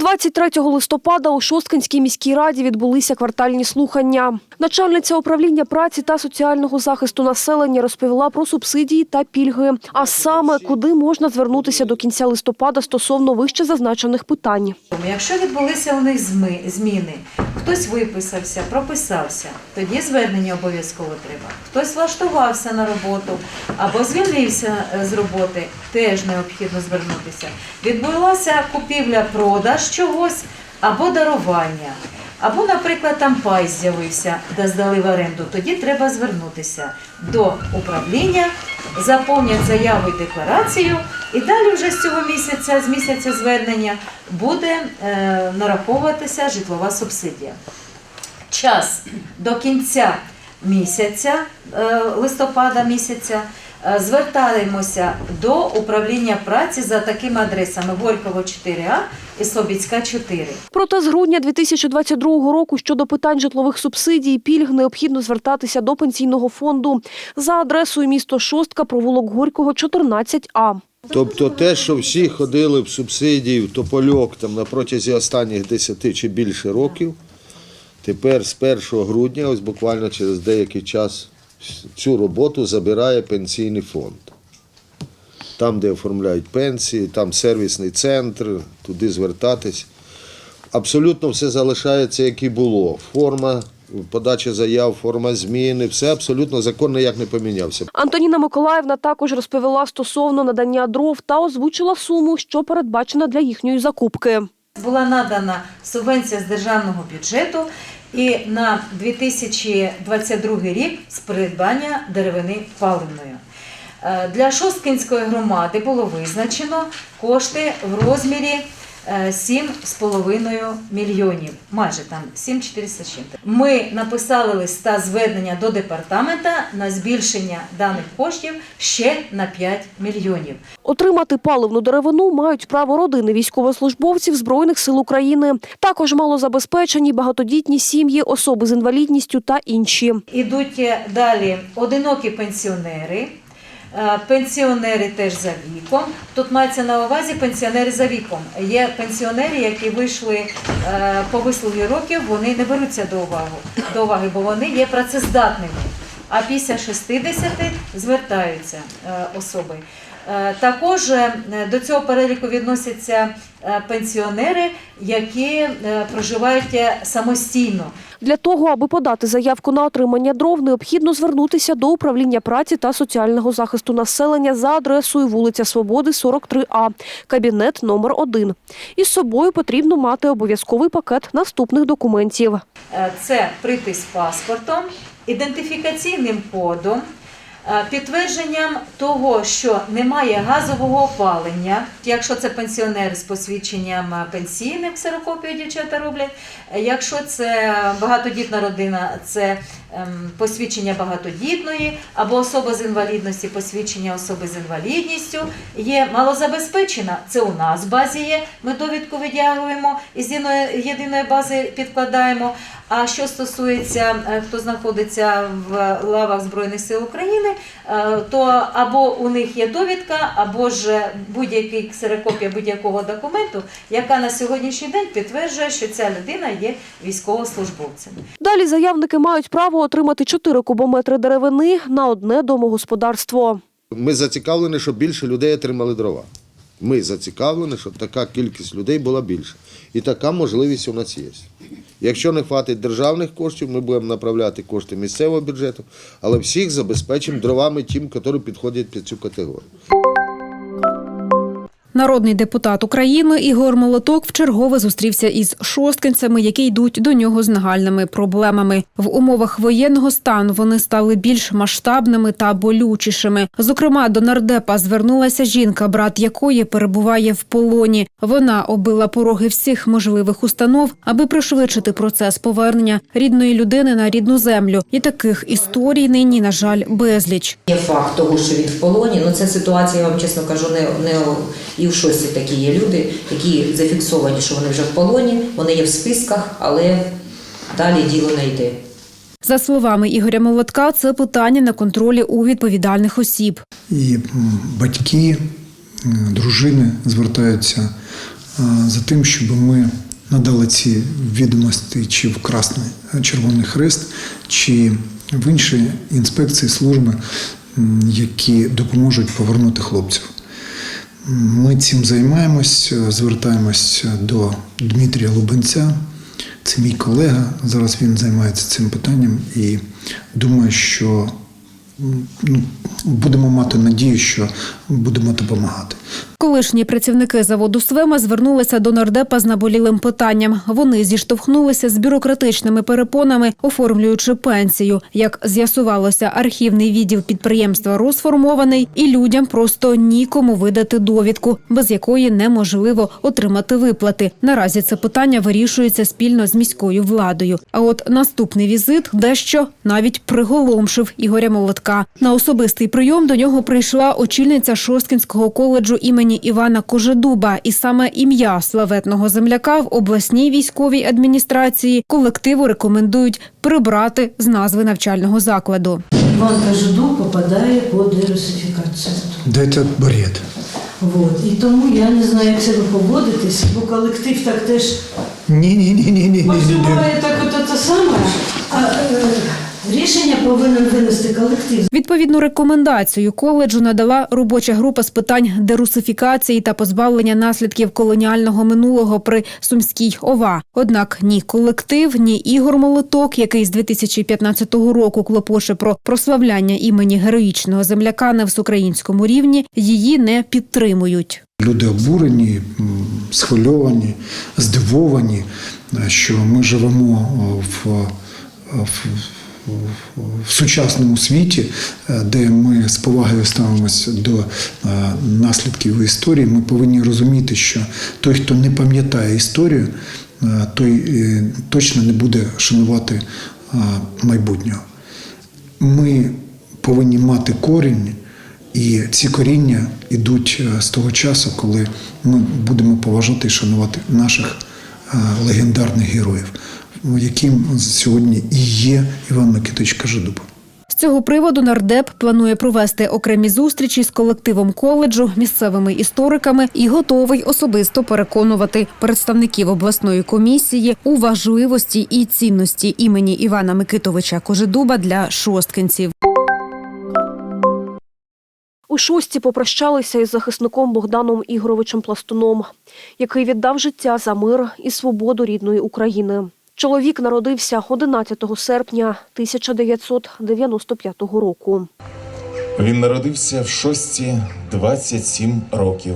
23 листопада у Шосткинській міській раді відбулися квартальні слухання. Начальниця управління праці та соціального захисту населення розповіла про субсидії та пільги, а саме куди можна звернутися до кінця листопада стосовно вище зазначених питань. Якщо відбулися у них зміни, хтось виписався, прописався, тоді звернення обов'язково треба. Хтось влаштувався на роботу або звільнився е, з роботи, теж необхідно звернутися. Відбулася купівля-продаж чогось або дарування. Або, наприклад, там пай з'явився, де здали в оренду, тоді треба звернутися до управління, заповнять заяву і декларацію, і далі вже з цього місяця, з місяця звернення, буде е, нараховуватися житлова субсидія. Час до кінця місяця, е, листопада місяця, звертаємося до управління праці за такими адресами Горького 4А і Слобідська 4. Проте з грудня 2022 року щодо питань житлових субсидій і пільг необхідно звертатися до пенсійного фонду за адресою місто Шостка, провулок Горького, 14А. Тобто те, що всі ходили в субсидії в Топольок там на протязі останніх 10 чи більше років, тепер з 1 грудня, ось буквально через деякий час, цю роботу забирає пенсійний фонд. Там, де оформляють пенсії, там сервісний центр, туди звертатись. Абсолютно все залишається, як і було. Форма подачі заяв, форма зміни, все абсолютно закон ніяк не помінявся. Антоніна Миколаївна також розповіла стосовно надання дров та озвучила суму, що передбачена для їхньої закупки. Була надана субвенція з державного бюджету і на 2022 рік з придбання деревини паливної. Е, Для Шосткинської громади було визначено кошти в розмірі 7,5 мільйонів, майже там 7,400 з чим-то. Ми написали листа звернення до департамента на збільшення даних коштів ще на 5 мільйонів. Отримати паливну деревину мають право родини військовослужбовців Збройних сил України. Також малозабезпечені багатодітні сім'ї, особи з інвалідністю та інші. Ідуть далі одинокі пенсіонери. Е, Пенсіонери теж за віком. Тут мається на увазі пенсіонери за віком. Є пенсіонери, які вийшли е, по вислугі років, вони не беруться до уваги, до уваги, бо вони є працездатними. А після 60 звертаються е, особи. Е, Також е, до цього переліку відносяться е, пенсіонери, які проживають самостійно. Для того, аби подати заявку на отримання дров, необхідно звернутися до управління праці та соціального захисту населення за адресою вулиця Свободи, 43А, кабінет номер 1. Із собою потрібно мати обов'язковий пакет наступних документів. Це прийти з паспортом, ідентифікаційним кодом, підтвердженням того, що немає газового опалення, якщо це пенсіонер з посвідченням е, пенсійним, ксерокопію дівчата роблять. Е, Якщо це багатодітна родина, це ем, посвідчення багатодітної або особа з інвалідності, посвідчення особи з інвалідністю. Є малозабезпечена, це у нас в базі є. Ми довідку витягуємо із єдиної, єдиної бази підкладаємо. А що стосується е, хто знаходиться в лавах Збройних сил України, е, то або у них є довідка, або ж будь-який ксерокопія будь-якого документу, яка на сьогоднішній день підтверджує, що ця людина є військовослужбовцем. Далі заявники мають право отримати 4 кубометри деревини на одне домогосподарство. Ми зацікавлені, щоб більше людей отримали дрова. Ми зацікавлені, щоб така кількість людей була більше. І така можливість у нас є. Якщо не хватить державних коштів, ми будемо направляти кошти місцевого бюджету, але всіх забезпечимо дровами тим, які підходять під цю категорію. Народний депутат України Ігор Молоток вчергове зустрівся із шосткинцями, які йдуть до нього з нагальними проблемами. В умовах воєнного стану вони стали більш масштабними та болючішими. Зокрема, до нардепа звернулася жінка, брат якої перебуває в полоні. Вона оббила пороги всіх можливих установ, аби пришвидшити процес повернення рідної людини на рідну землю. І таких історій нині, на жаль, безліч. Є факт того, що він в полоні. Ну це ситуація, я вам чесно кажу, не, не і в шості такі є люди, які зафіксовані, що вони вже в полоні, вони є в списках, але далі діло не йде. За словами Ігоря Молотка, це питання на контролі у відповідальних осіб. І батьки, дружини звертаються за тим, щоб ми надали ці відомості чи в Красний Червоний Хрест, чи в інші інспекції служби, які допоможуть повернути хлопців. Ми цим займаємось, звертаємось до Дмитрія Лубенця. Це мій колега. Зараз він займається цим питанням і думаю, що ну, будемо мати надію, що будемо допомагати. Колишні працівники заводу Свема звернулися до нардепа з наболілим питанням. Вони зіштовхнулися з бюрократичними перепонами, оформлюючи пенсію. Як з'ясувалося, архівний відділ підприємства розформований, і людям просто нікому видати довідку, без якої неможливо отримати виплати. Наразі це питання вирішується спільно з міською владою. А от наступний візит дещо навіть приголомшив Ігоря Молотка. На особистий прийом до нього прийшла очільниця Шосткінського коледжу імені Івана Кожедуба, і саме ім'я славетного земляка в обласній військовій адміністрації колективу рекомендують прибрати з назви навчального закладу. Иван Кожедуб попадає по дерусифікацію. Дайте бред. Вот. І тому я не знаю, як себе поводитись, бо колектив так теж Ні, ні, ні, ні, ні. поступає так от те саме, а е, рішення повинен винести колектив. Відповідну рекомендацію коледжу надала робоча група з питань дерусифікації та позбавлення наслідків колоніального минулого при Сумській ОВА. Однак ні колектив, ні Ігор Молоток, який з 2015 року клопоче про прославляння імені героїчного земляка на всеукраїнському рівні, її не підтримують. Люди обурені, схвильовані, здивовані, е, що ми живемо е, в, е, в, в, сучасному світі, е, де ми з повагою ставимося до е, наслідків історії. Ми повинні розуміти, що той, хто не пам'ятає історію, е, той точно не буде шанувати майбутнього. Ми повинні мати корінь, і ці коріння йдуть з того часу, коли ми будемо поважати і шанувати наших легендарних героїв, яким сьогодні і є Іван Микитович Кажедуб. З цього приводу нардеп планує провести окремі зустрічі з колективом коледжу, місцевими істориками і готовий особисто переконувати представників обласної комісії у важливості і цінності імені Івана Микитовича Кожедуба для шосткинців. У шості попрощалися із захисником Богданом Ігоровичем Пластуном, який віддав життя за мир і свободу рідної України. Чоловік народився 11 серпня 1995 року. Він народився в шості 27 років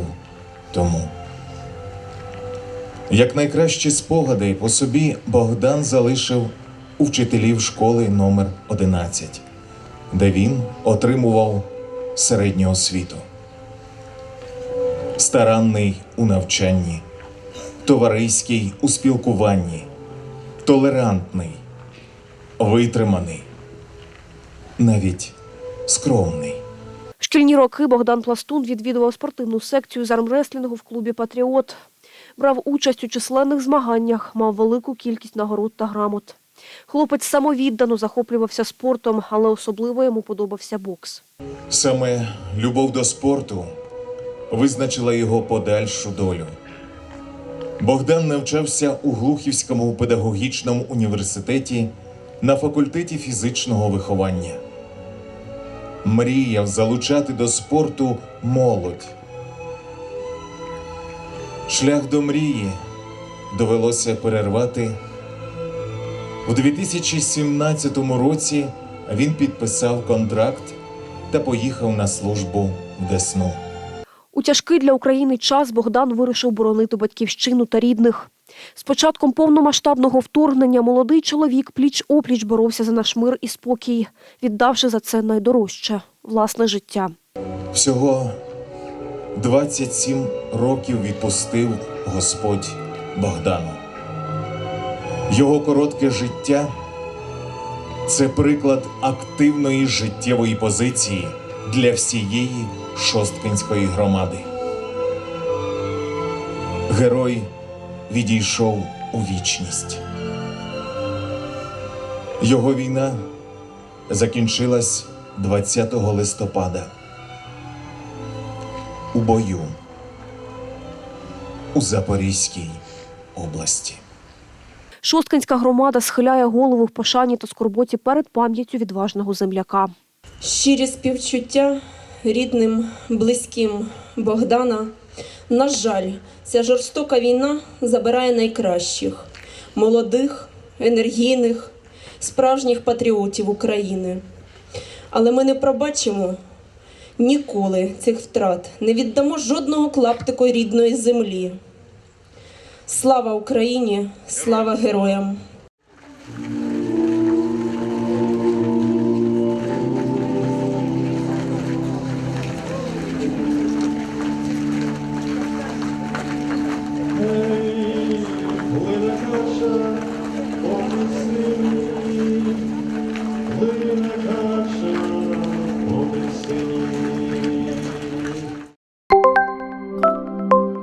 тому. Як найкращі спогади по собі Богдан залишив у вчителів школи номер 11, де він отримував середню освіту. Старанний у навчанні, товариський у спілкуванні, толерантний, витриманий, навіть скромний. Шкільні роки Богдан Пластун відвідував спортивну секцію з армреслінгу в клубі Патріот. Брав участь у численних змаганнях, мав велику кількість нагород та грамот. Хлопець самовіддано захоплювався спортом, але особливо йому подобався бокс. Саме любов до спорту визначила його подальшу долю. Богдан навчався у Глухівському педагогічному університеті на факультеті фізичного виховання. Мріяв залучати до спорту молодь. Шлях до мрії довелося перервати. У 2017 році він підписав контракт та поїхав на службу в Десну. У тяжкий для України час Богдан вирішив боронити батьківщину та рідних. З початком повномасштабного вторгнення молодий чоловік пліч-опліч боровся за наш мир і спокій, віддавши за це найдорожче власне життя. Всього 27 років відпустив Господь Богдану. Його коротке життя це приклад активної життєвої позиції для всієї шосткинської громади. Герой відійшов у вічність. Його війна закінчилась 20 листопада у бою. у Запорізькій області. Шосткинська громада схиляє голову в пошані та скорботі перед пам'яттю відважного земляка. Щирі співчуття рідним, близьким Богдана. На жаль, ця жорстока війна забирає найкращих, молодих, енергійних, справжніх патріотів України. Але ми не пробачимо ніколи цих втрат, не віддамо жодного клаптику рідної землі. Слава Україні, слава героям!